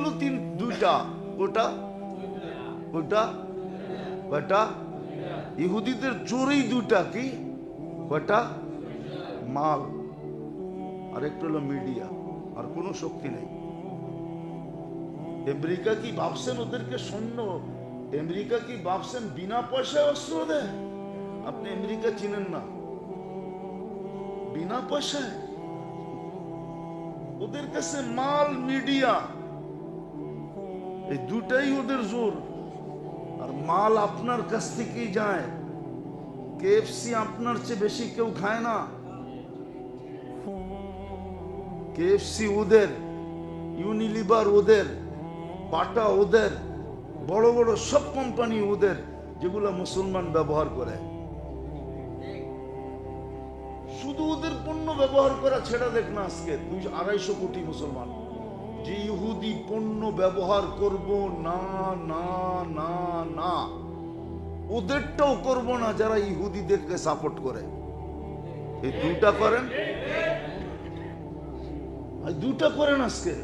হলো তিন, দুইটা। ওটা? ওটা? কয়টা ইহুদিদের জোরেই দুইটা কি? কয়টা মাল। আর একটু হলো মিডিয়া। আর কোনো শক্তি নেই। আমেরিকা কি ভাবছেন ওদেরকে সৈন্য? আমেরিকা কি ভাবছেন বিনা পয়সায় অস্ত্র দেয়? আপনি আমেরিকা চিনেন না। বিনা পয়সায়? ওদের কাছে মাল, মিডিয়া। এই দুটাই ওদের জোর। আর মাল আপনার কাছ থেকেই যায়। কেএফসি আপনার চেয়ে বেশি কেউ খায় না। কেএফসি ওদের ইউনিলিভার ওদের বাটা ওদের, বড় বড় সব কোম্পানি ওদের যেগুলো মুসলমান ব্যবহার করে। শুধু ওদের পণ্য ব্যবহার করা ছেড়ে দেখ না আজকে। দুই আড়াইশো কোটি মুসলমান। যে ইহুদি পণ্য ব্যবহার করব, না না না না। ওদেরটাও করব না যারা ইহুদিদেরকে সাপোর্ট করে। এই দুটা করেন? দুটা করেন আজকে।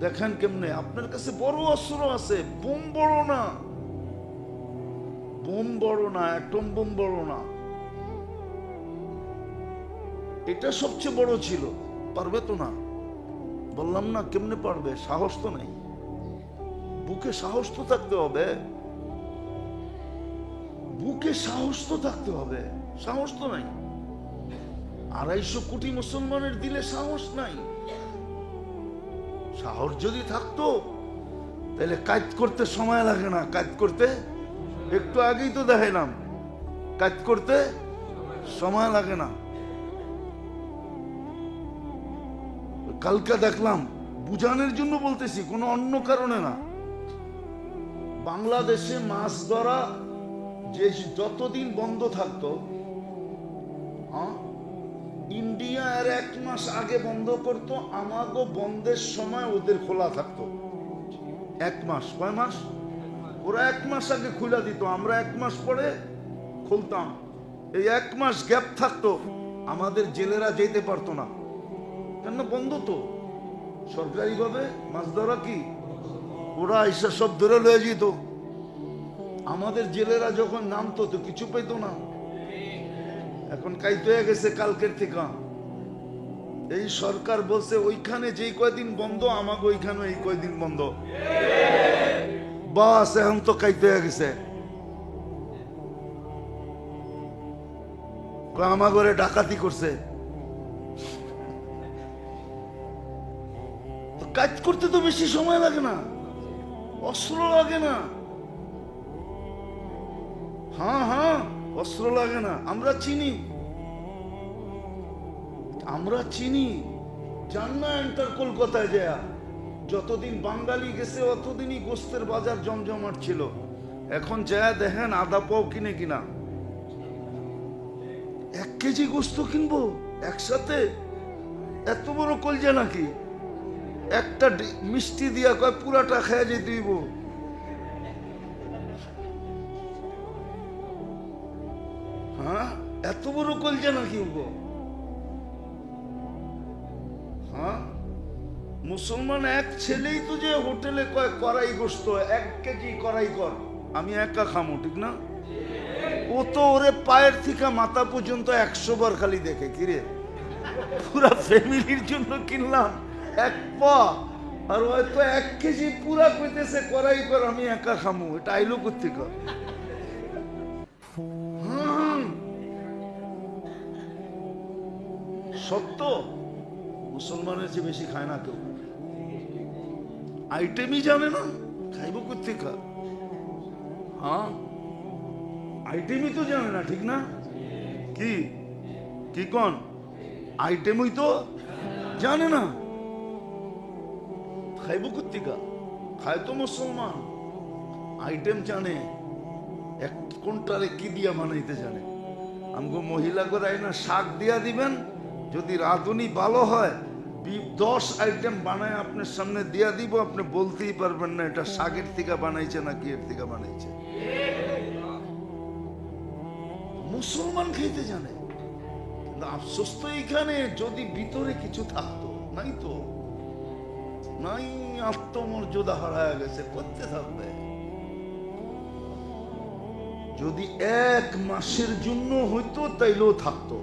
দেখেন কেমনে, আপনার কাছে বড় অস্ত্র আছে, বোম বড় না। বোম বড় না, অ্যাটম বোম বড় না। এটা সবচেয়ে বড় ছিল, পারবে তো না? বললাম না, কেমনে পারবে? সাহস তো নেই। বুকে সাহস তো থাকতে হবে। বুকে সাহস তো থাকতে হবে। সাহস তো নাই। আড়াইশো কোটি মুসলমানের দিলে সাহস নাই। সাহস যদি থাকতো, তাহলে কাজ করতে সময় লাগে না। কাজ করতে একটু আগেই তো দেখাইলাম। কাজ করতে সময় লাগে না। কালকে দেখলাম, বুঝানোর জন্য বলতেছি, কোনো অন্য কারণে না। বাংলাদেশে মাছ ধরা যে যতদিন বন্ধ থাকতো ইন্ডিয়া এর এক মাস আগে বন্ধ করতো, আমাগো বন্ধের সময় ওদের খোলা থাকতো। এক মাস, কয় মাস? ওরা এক মাস আগে খুলে দিত, আমরা এক মাস পরে খুলতাম। এই এক মাস গ্যাপ থাকতো, আমাদের জেলেরা যেতে পারতো না। কেন বন্ধ তো? সরকারিভাবে মাছ ধরা কি? ওরা এসে সব ধরে লয়ে যেত। আমাদের জেলেরা যখন নামতো তো কিছু পেতো না। এখন কাইতে হয়ে গেছে কালকের থেকে। এই সরকার বলছে, ওইখানে যেই কয়দিন বন্ধ আমাকে ওইখানে এই কয়দিন বন্ধ। বাস, এখন তো কাইতে হয়ে গেছে। ঘরে ডাকাতি করছে। কাজ করতে তো বেশি সময় লাগে না। অস্ত্র লাগে না। হ্যাঁ হ্যাঁ অস্ত্র লাগে না। আমরা চিনি। আমরা চিনি। জান না এন্টার কলকাতায় যায়। যতদিন বাঙালি গেছে, অতদিনই গোস্তের বাজার জমজমাট ছিল। এখন যায় দেখেন আদা পাও কিনে কিনা। এক কেজি গোস্ত কিনবো একসাথে? এত বড় কলজা নাকি? একটা মিষ্টি দিয়া কয়, পুরাটা খেয়ে যে দিব। হ্যাঁ? এত বড় কলজা নাকি গো? হ্যাঁ? মুসলমান এক ছেলেই তো যে হোটেলে কয় করাই গোস্ত এক কেজি করাই কর। আমি একা খামো, ঠিক না? ও তো ওরে পায়ের থেকে মাথা পর্যন্ত একশো বার খালি দেখে, কিরে? পুরা ফ্যামিলির জন্য কিনলাম। এক পা, আর হয়তো এক কেজি পুরা কইতেছে করাই কর আমি একা খামু, এটা আইলো কোথেকে হুম। সত্য? মুসলমানের চেয়ে বেশি খায় না কেউ। আইটেমই জানে না, খাইব কোথেকে হ্যাঁ? আইটেমই তো জানে না, ঠিক না? কি? কি কন? আইটেমই তো জানে না। খাইব কোথেকে খায় তো মুসলমান। আইটেম জানে, এক কোনটারে কি দিয়া বানাইতে জানে? আমগো মহিলা করাই না শাক দিয়া দিবেন, যদি রাঁধুনি ভালো হয় দশ আইটেম বানায় আপনার সামনে দিয়া দিব, আপনি বলতেই পারবেন না, এটা শাকের থেকে বানাইছে না কি এর থেকে বানাইছে। মুসলমান খেতে জানে, কিন্তু আফসোস তো এখানে যদি ভিতরে কিছু থাকতো, নাই তো? নাই আত্মমর্যাদা হারায় গেছে, করতে থাকবে। যদি এক মাসের জন্য হইতো, তাইলেও থাকতো।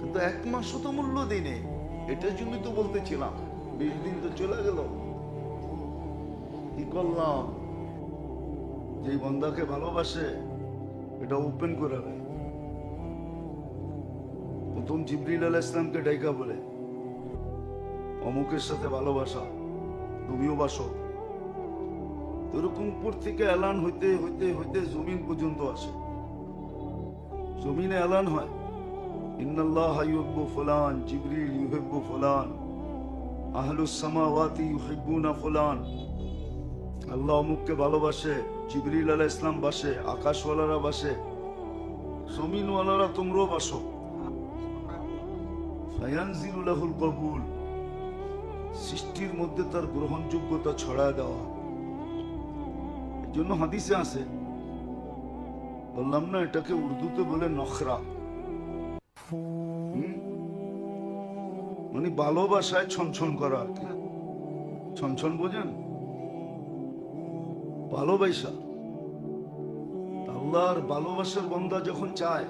কিন্তু এক মাসও তো মূল্য দিনে এটার জন্য তো বলতেছিলাম, বিশ দিন তো চলে গেল। কি করলাম? যে বন্দাকে ভালোবাসে, এটা ওপেন করে প্রথম জিবরিল আল ইসলামকে ডাইকা বলে, অমুকের সাথে ভালোবাসা। তুমিও বাসো উপর থেকে এলান হইতে হইতে হইতে জমিন পর্যন্ত আসে। জমিনে এলান হয়, ইন্নাল্লাহ ইউহিব্বু ফুলান, জিবরিল ইউহিব্বু ফুলান, আহলুস সামাওয়াতি ইউহিব্বুনা ফুলান। আল্লাহ অমুককে ভালোবাসে, জিবরিল আলাহ ইসলাম বাসে, আকাশওয়ালারা বাসে, জমিনওয়ালারা তোমরাও বাসো। ফায়ানজিলু লাহুল কবুল সৃষ্টির মধ্যে তার গ্রহণযোগ্যতা ছড়ায় দেওয়া জন্য হাদিসে আছে, বললাম না, এটাকে উর্দুতে বলে নখরা। মানে ভালোবাসায় ছনছন করা আর কি। ছনছন বোঝেন? ভালোবাসা আল্লাহর ভালোবাসার বন্দা যখন চায়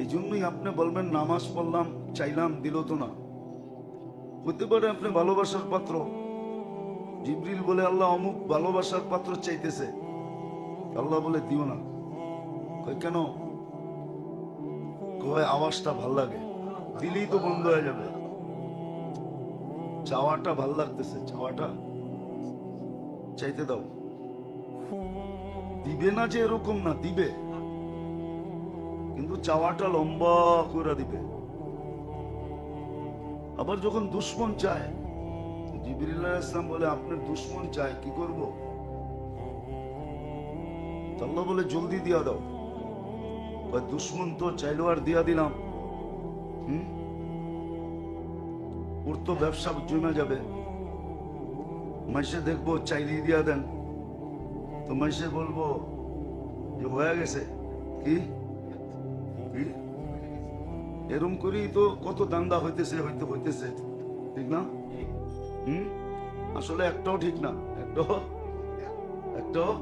এই জন্যই আপনি বলবেন, নামাজ পড়লাম, চাইলাম, দিল তো না। হতে পারে আপনি ভালোবাসার পাত্র। জিবরিল বলে আল্লাহ অমুক ভালোবাসার পাত্র চাইতেছে। আল্লাহ বলে দিও না। কেন? কয়, আওয়াজটা ভালো লাগে। দিলেই তো বন্ধ হয়ে যাবে। চাওয়াটা ভালো লাগতেছে, চাওয়াটা। চাইতে দাও। দিবে না যে এরকম না, দিবে। কিন্তু চাওয়াটা লম্বা করে দিবে। আবার যখন দুশ্মন চায়, জিবরিল আলাইহিস ইসলাম বলে, আপনার দুশ্মন চায়, কি করব? আল্লাহ বলে, জলদি দিয়া দাও। দুশ্মন তো চাইলো আর দিয়া দিলাম। হুম? ওর তো ব্যবসা জমে যাবে। মাসে দেখব, চাইলেই দিয়া দেন। তো মাসে বলব যে, হয়ে গেছে। কি? কি? এরম করেই তো কত দান্দা হইতেছে, হইতে, হইতেছে। ঠিক না? হুম? আসলে একটাও ঠিক না। একটাও একটাও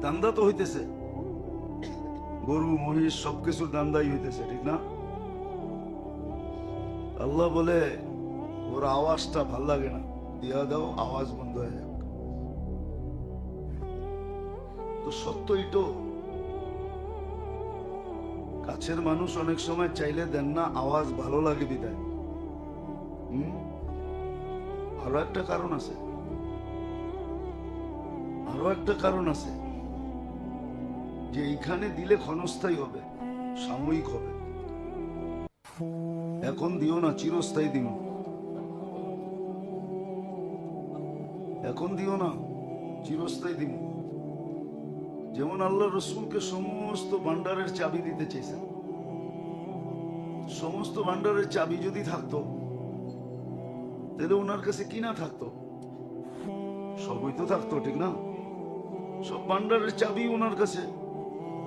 দান্দা তো হইতেছে। গরু, মহিষ, সবকিছুর দান্দাই হইতেছে, ঠিক না? আল্লাহ বলে, ওর আওয়াজটা ভালো লাগে না। দিয়া দাও, আওয়াজ বন্ধ হয়ে যাক। তো সত্য এটো কাছের মানুষ অনেক সময় চাইলে দেন না, আওয়াজ ভালো লাগে বিদায়। আরও একটা কারণ আছে। আরও একটা কারণ আছে যে এইখানে দিলে ক্ষণস্থায়ী হবে, সাময়িক হবে। এখন দিও না, চিরস্থায়ী দিও এখন দিও না, চিরস্থায়ী দিও যেমন আল্লাহ রসুলকে সমস্ত ভান্ডারের চাবি দিতে চেয়েছেন সমস্ত ভান্ডারের চাবি যদি থাকতো, তাহলে ওনার কাছে কি না থাকতো? সবই তো থাকতো, ঠিক না? সব ভান্ডারের চাবি ওনার কাছে।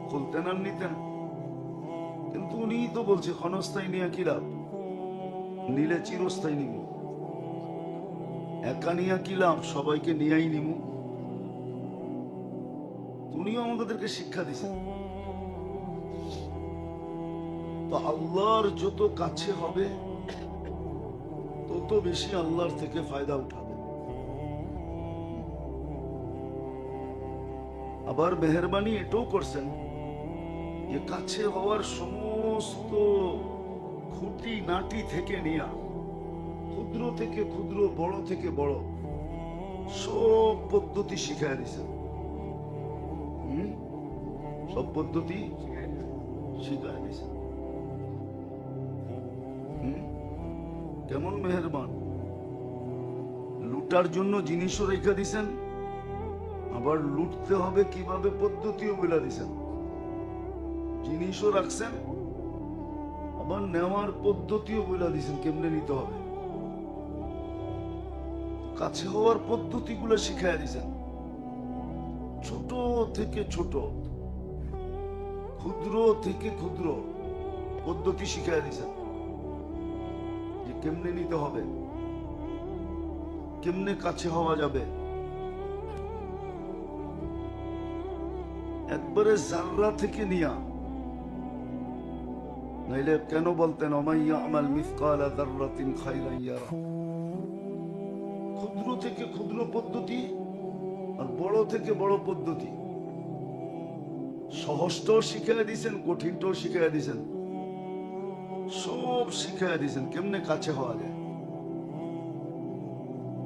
খুলতেন আর নিতেন। কিন্তু উনি তো বলছে, ক্ষণস্থায়ী নিয়ে কি লাভ? নিলে চিরস্থায়ী নিব একা নিয়ে কি লাভ? সবাইকে নিয়েই নিব উনিও আমাদেরকে শিক্ষা দিছেন তো আল্লাহর যত কাছে হবে, তত বেশি আল্লাহর থেকে ফায়দা উঠাবে আবার মেহরবানি এটাও করছেন যে কাছে হওয়ার সমস্ত খুঁটি নাটি থেকে নিয়া, ক্ষুদ্র থেকে ক্ষুদ্র, বড় থেকে বড়, সব পদ্ধতি শিখাই দিছেন হুম? সব পদ্ধতি শিখাই দিছেন কেমন মেহরবান। লুটার জন্য জিনিসও রেখে দিছেন, আবার লুটতে হবে কীভাবে পদ্ধতিও বলে দিছেন। জিনিসও রাখছেন, আবার নেওয়ার পদ্ধতিও বলে দিছেন, কেমনে নিতে হবে? কাছে হওয়ার পদ্ধতিগুলো শিখাই দিছেন। ছোট থেকে ছোট। ক্ষুদ্র থেকে ক্ষুদ্র পদ্ধতি শিখাই দিছেন যে কেমনে নিতে হবে, কেমনে কাছে হওয়া যাবে। একবারে জাররা থেকে নিয়া, নাইলে কেন বলতেন অমাইয়া আমাল মিসকালা যাররাতিন খাইরান ইয়ারা? ক্ষুদ্র থেকে ক্ষুদ্র পদ্ধতি আর বড় থেকে বড় পদ্ধতি। সহজটাও শিখাই দিয়েছেন কঠিনটাও শিখাই দিয়েছেন সব শিখাই দিয়েছেন কেমনে কাছে হওয়া যায়?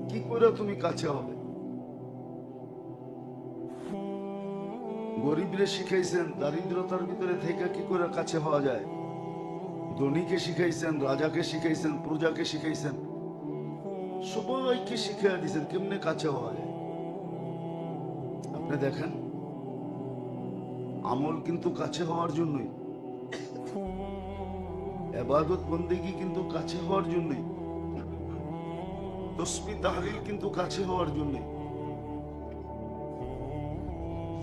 কি করে তুমি কাছে হবে? গরিবরে শিখাইছেন, দারিদ্রতার ভিতরে থেকে কি করে কাছে হওয়া যায়? ধনীকে শিখাইছেন, রাজাকে শিখাইছেন, প্রজাকে শিখাইছেন। সবাইকে শিখাই দিয়েছেন কেমনে কাছে হওয়া যায়? আপনি দেখেন। আমল কিন্তু কাছে হওয়ার জন্যই। এবাদত বন্দেগি কিন্তু কাছে হওয়ার জন্যই। তসবি তাহলিল কিন্তু কাছে হওয়ার জন্যই।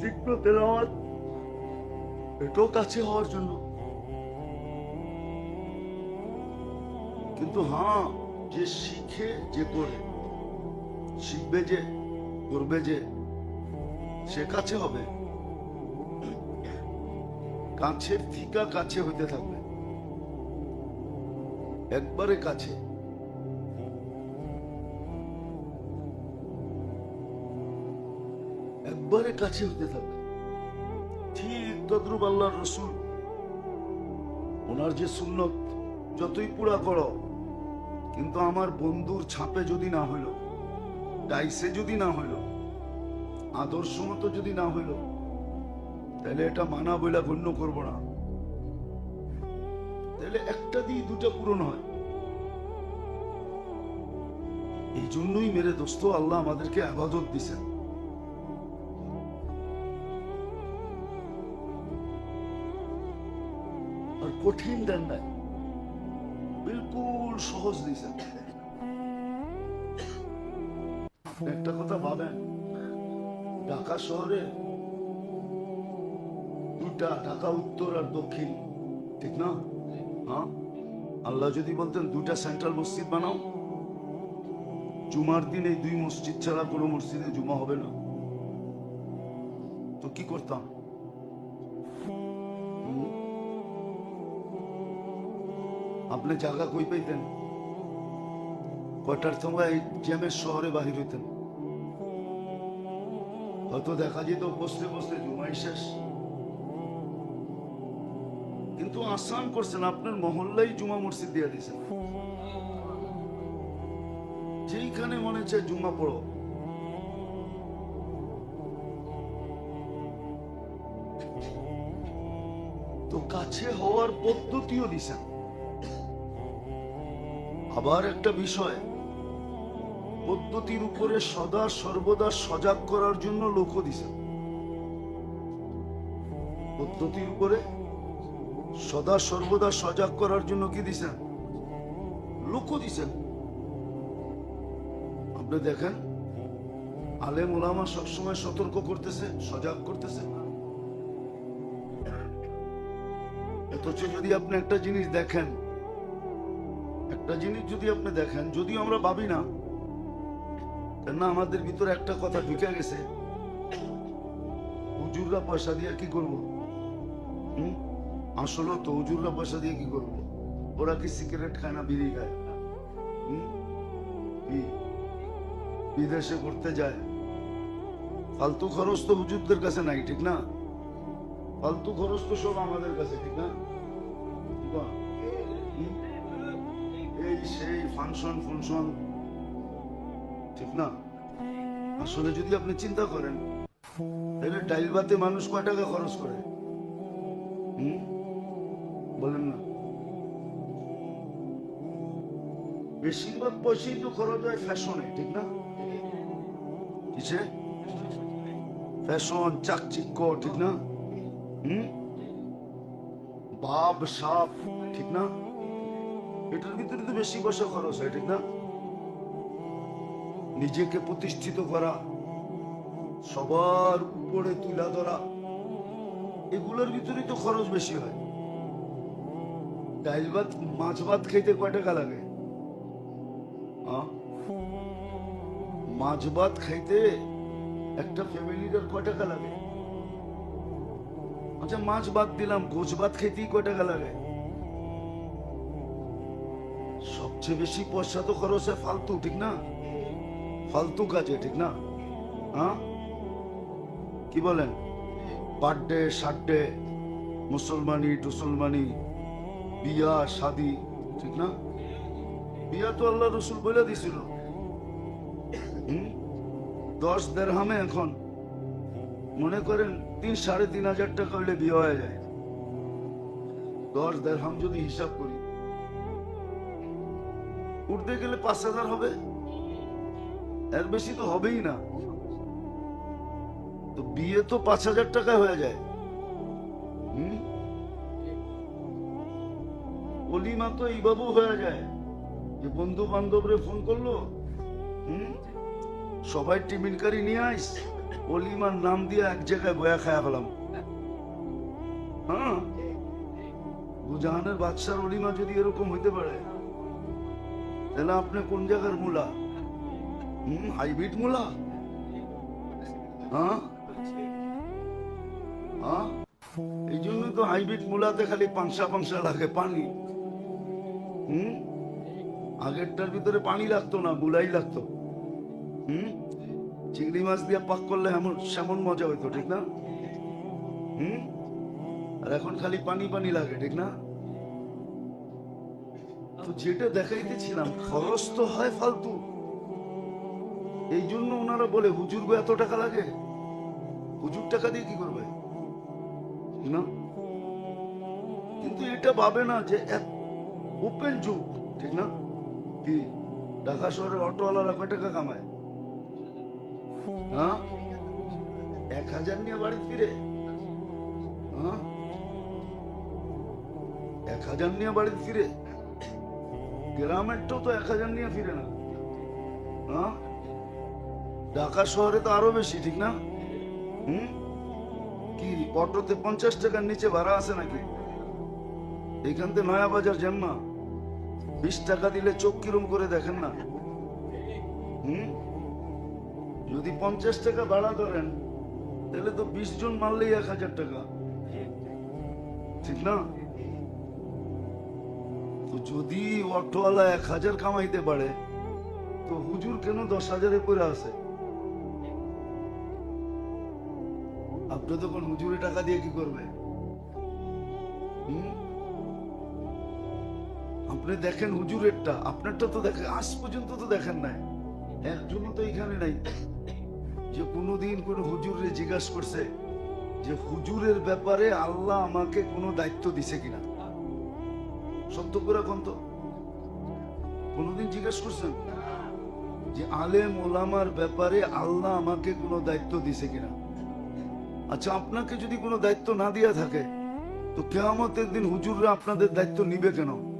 জিক্র, তেলাওয়াত, এটাও কাছে হওয়ার জন্য। কিন্তু হ্যাঁ যে শিখে, যে করে, শিখবে যে, করবে যে, সে কাছে হবে। কাছের থিকা কাছে হইতে থাকবে। একবারে কাছে। একবারে কাছে হতে থাকবে। ঠিক তদ্রুপ আল্লাহর রসুল। ওনার যে সুন্নত, যতই পুরা করো, কিন্তু আমার বন্ধুর ছাপে যদি না হইল, ডাইসে যদি না হইল, আদর্শ মতো যদি না হইল তাহলে এটা মানা বইলা গণ্য করব না। তাহলে একটা দিয়ে দুটা পূরণ হয়। এই জন্যই মেরে দোস্ত আল্লাহ আমাদেরকে আবাদত দিছেন। আর কঠিন দেন নাই বিলকুল সহজ আপনি একটা কথা ভাবেন, ঢাকা শহরে দুটা ঢাকা উত্তর আর দক্ষিণ। ঠিক না? হ্যাঁ? আল্লাহ যদি বলতেন দুটা সেন্ট্রাল মসজিদ বানাও, জুমার দিন এই দুই মসজিদ ছাড়া কোনো মসজিদে জুমা হবে না। তো কি করতাম? আপনি জায়গা কই পাইতেন? কটার সময় জ্যামের শহরে বাহির হইতেন? হয়তো দেখা যেত বসতে বসতে জুমাই শেষ। কিন্তু আসান করছেন, আপনার মহল্লাই জুমা মসজিদ দিয়ে দিয়েছেন। যেইখানে মনে চায় জুমা পড়ো। তো কাছে হওয়ার পদ্ধতিও দিছেন। আবার একটা বিষয়, পদ্ধতির উপরে সদা সর্বদা সজাগ করার জন্য লোকও দিছেন। পদ্ধতির উপরে সদা সর্বদা সজাগ করার জন্য কি দিছেন? লোকও দিছেন। আপনি দেখেন, আলেম ওলামা সবসময় সতর্ক করতেছে, সজাগ করতেছে। অথচ যদি আপনি একটা জিনিস দেখেন, একটা জিনিস যদি আপনি দেখেন, যদিও আমরা ভাবি না না আমাদের ভিতরে একটা কথা ঢুকে গেছে, হুজুররা পয়সা দিয়ে কি করব? হুম? আসলে তো হুজুররা পয়সা দিয়ে কি করব? ওরা কি সিগারেট খায় না বিড়ি খায়? বিদেশে ঘুরতে যায়? ফালতু খরচ তো হুজুরদের কাছে নাই, ঠিক না? ফালতু খরচ তো সব আমাদের কাছে, ঠিক না? এই সেই ফাংশন ফাংশন ঠিক না? আসলে যদি আপনি চিন্তা করেন, তাহলে ডাইল ভাতে মানুষ কয় টাকা খরচ করে? হুম? বলেন না। বেশিরভাগ পয়সাই তো খরচ হয় ফ্যাশনে, ঠিক না? ফ্যাশন, চাকচিক্য, ঠিক না? হুম? বাপ, সাপ, ঠিক না? এটার ভিতরে তো বেশি পয়সা খরচ হয়, ঠিক না? নিজেকে প্রতিষ্ঠিত করা, সবার উপরে তুলা ধরা, এগুলোর ভিতরে তো খরচ বেশি হয়। ডাইল ভাত, মাছ ভাত খেতে কয় টাকা লাগে? মাছ ভাত খাইতে একটা ফ্যামিলির আর কয় টাকা লাগে? আচ্ছা মাছ ভাত দিলাম গোছ ভাত খাইতেই কয় টাকা লাগে? সবচেয়ে বেশি পয়সা তো খরচ হয় ফালতু, ঠিক না? ফালতু কাজে, ঠিক না? হ্যাঁ কি বলেন? বার্থডে, সার্থডে, মুসলমানি, টুসলমানি বিয়া শাদি ঠিক না? বিয়া তো আল্লাহ রসুল বলে দিছিল? দশ দেড়হামে এখন। মনে করেন তিন সাড়ে তিন হাজার টাকা হইলে বিয়ে হয়ে যায়। দশ দেড়হাম যদি হিসাব করি। উঠতে গেলে পাঁচ হাজার হবে। এর বেশি তো হবেই না। তো বিয়ে তো পাঁচ হাজার টাকায় হয়ে যায়। অলিমা তো এইভাবেও হয়ে যায়। যে বন্ধু বান্ধবরে ফোন করল সবাই টিফিন কারি নিয়ে আইস, অলিমার নাম দিয়ে এক জায়গায় বয়া খায়া ফেলাম। হ্যাঁ? বুজাহানের বাদশার অলিমা যদি এরকম হইতে পারে, তাহলে আপনি কোন জায়গার মূলা? হুম, হাইব্রিড মূলা? হ্যাঁ? হ্যাঁ? এই জন্য তো হাইব্রিড মূলাতে খালি পাংসা পাংসা লাগে, পানি। হুম? আগেরটার ভিতরে পানি লাগতো না বুলাই লাগতো। হুম? চিংড়ি মাছ দিয়ে পাক করলে এমন সেমন মজা হইতো, ঠিক না? হুম? আর এখন খালি পানি পানি লাগে, ঠিক না? তো যেটা দেখাইতেছিলাম, খরচ তো হয় ফালতু। এই জন্য ওনারা বলে হুজুর গো এত টাকা লাগে? হুজুর টাকা দিয়ে কি করবে? না? কিন্তু এটা ভাবে না যে ওপেন যুগ ঠিক না? কি? ঢাকা শহরের অটোওয়ালারা কয় টাকা কামায়? হ্যাঁ? এক হাজার নিয়ে বাড়ি ফিরে? হ্যাঁ? এক হাজার নিয়ে বাড়ি ফিরে? গ্রামেরটাও তো এক হাজার নিয়ে ফিরে না। হ্যাঁ? ঢাকা শহরে তো আরও বেশি, ঠিক না? হুম? কি অটোতে পঞ্চাশ টাকার নিচে ভাড়া আছে নাকি? এইখান থেকে নয়া বাজার জন্মা বিশ টাকা দিলে চোখ কিরম করে দেখেন না। হুম? যদি পঞ্চাশ টাকা ভাড়া ধরেন, তাহলে তো বিশ জন মারলেই এক হাজার টাকা। ঠিক না? তো যদি অটোওয়ালা এক হাজার কামাইতে পারে, তো হুজুর কেন দশ হাজারে করে আসে আপনি তখন হুজুরে টাকা দিয়ে কি করবে? হুম? আপনি দেখেন হুজুরেরটা। আপনারটা তো দেখেন, আজ পর্যন্ত তো দেখেন নাই। একজনও তো এখানে নাই। যে কোনোদিন কোনো হুজুরে জিজ্ঞাসা করছে যে হুজুরের ব্যাপারে আল্লাহ আমাকে কোনো দায়িত্ব দিছে কিনা। সত্য করে এখন তো? কোনোদিন জিজ্ঞাসা করছেন? যে আলেম ওলামার ব্যাপারে আল্লাহ আমাকে কোনো দায়িত্ব দিছে কিনা। আচ্ছা আপনাকে যদি কোনো দায়িত্ব না দিয়া থাকে, তো কেয়ামতের দিন হুজুররা আপনাদের দায়িত্ব নিবে কেন?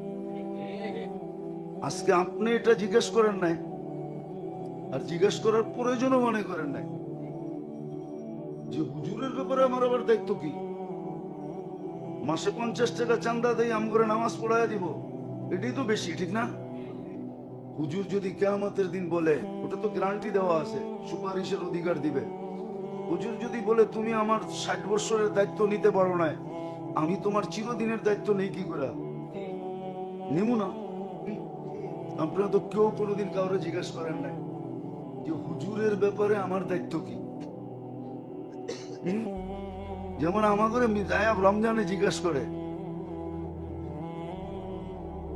আজকে আপনি এটা জিজ্ঞেস করেন নাই। আর জিজ্ঞেস করার প্রয়োজনও মনে করেন নাই। যে হুজুরের ব্যাপারে আমার আবার দায়িত্ব কি? মাসে পঞ্চাশ টাকা চান্দা দেই আম করে নামাজ পড়ায় দিব, এটাই তো বেশি, ঠিক না? হুজুর যদি কেয়ামতের দিন বলে, ওটা তো গ্যারান্টি দেওয়া আছে, সুপারিশের অধিকার দিবে। হুজুর যদি বলে, তুমি আমার ষাট বছরের দায়িত্ব নিতে পারো না আমি তোমার চিরদিনের দায়িত্ব নেই কি করে? নেব না। আপনারা তো কেউ কোনোদিন কাউরে জিজ্ঞেস করেন নাই যে হুজুরের ব্যাপারে আমার দায়িত্ব কি? যেমন মিজায়াব রমজানে জিজ্ঞেস করে,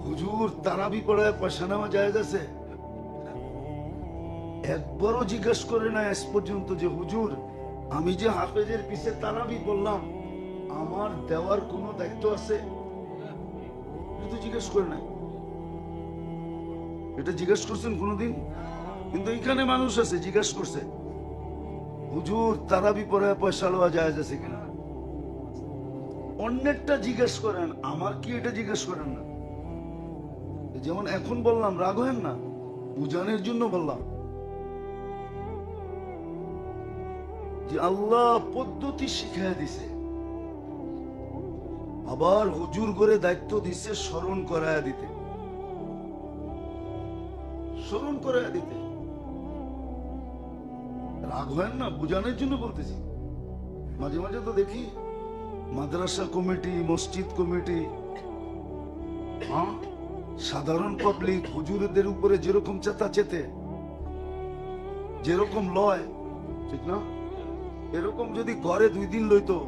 হুজুর তারাবি পড়ায় পয়সা নেওয়া যায় আছে? একবারও জিজ্ঞেস করে না আজ পর্যন্ত যে, হুজুর, আমি যে হাফেজের পিছে তারাবি বললাম আমার দেওয়ার কোনো দায়িত্ব আছে? জিজ্ঞেস করে নাই। এটা জিজ্ঞেস করছেন কোনোদিন? কিন্তু এখানে মানুষ আছে, জিজ্ঞেস করছে। হুজুর, তারাবি পরে পয়সা লওয়া যায় আছে কিনা? অন্যেরটা জিজ্ঞেস করেন, আমার কি এটা জিজ্ঞেস করেন না? যেমন এখন বললাম, রাগ হেন না বুঝানোর জন্য বললাম। যে আল্লাহ পদ্ধতি শিখাই দিছে। আবার হুজুর করে দায়িত্ব দিছে স্মরণ করায়া দিতে। স্মরণ করে দিতে। রাগ হয় না, বোঝানোর জন্য বলতেছি। মাঝে মাঝে তো দেখি, মাদ্রাসা কমিটি, মসজিদ কমিটি হ্যাঁ সাধারণ পাবলিক হুজুরদের উপরে যেরকম চেতা চেতে, যেরকম লয়, ঠিক না? এরকম যদি ঘরে দুই দিন লইতো,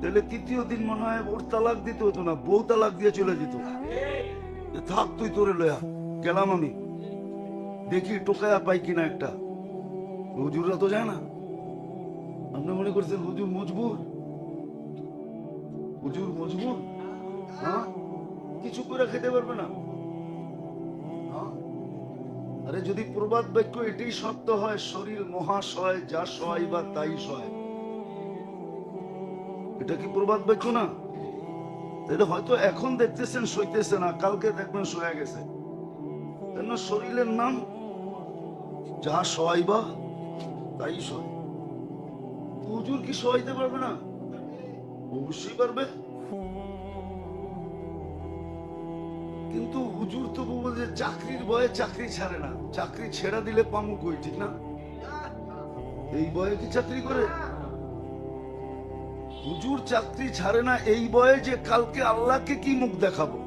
তাহলে তৃতীয় দিন মনে হয় ওর তালাক দিতে হতো না, বউ তালাক দিয়ে চলে যেত। থাক তুই তোরে লয়া, গেলাম আমি। দেখি টোকায়া পাই কিনা একটা। হুজুররা তো যায় না। আপনি মনে করছেন হুজুর মজবুর? হুজুর মজবুর? হ্যাঁ? কিছু করে খেতে পারবে না। হ্যাঁ? আরে যদি প্রবাদ বাক্য এটাই সত্য হয়, শরীর মহাশয় যা সয় বা তাই সয়। এটা কি প্রবাদ বাক্য না? তাহলে হয়তো এখন দেখতেছেন, সইতেছে না, কালকে দেখবেন সয়ে গেছে। শরীরের নাম যা সয় বা, তাই সয়। হুজুর কি সহাইতে পারবে না? অবশ্যই পারবে। কিন্তু হুজুর তো বলব চাকরির বয়ে চাকরি ছাড়ে না। চাকরি ছেড়া দিলে পামু কই ঠিক না? এই বয়ে কি চাকরি করে? হুজুর চাকরি ছাড়ে না, এই বয়ে যে কালকে আল্লাহকে কি মুখ দেখাবো?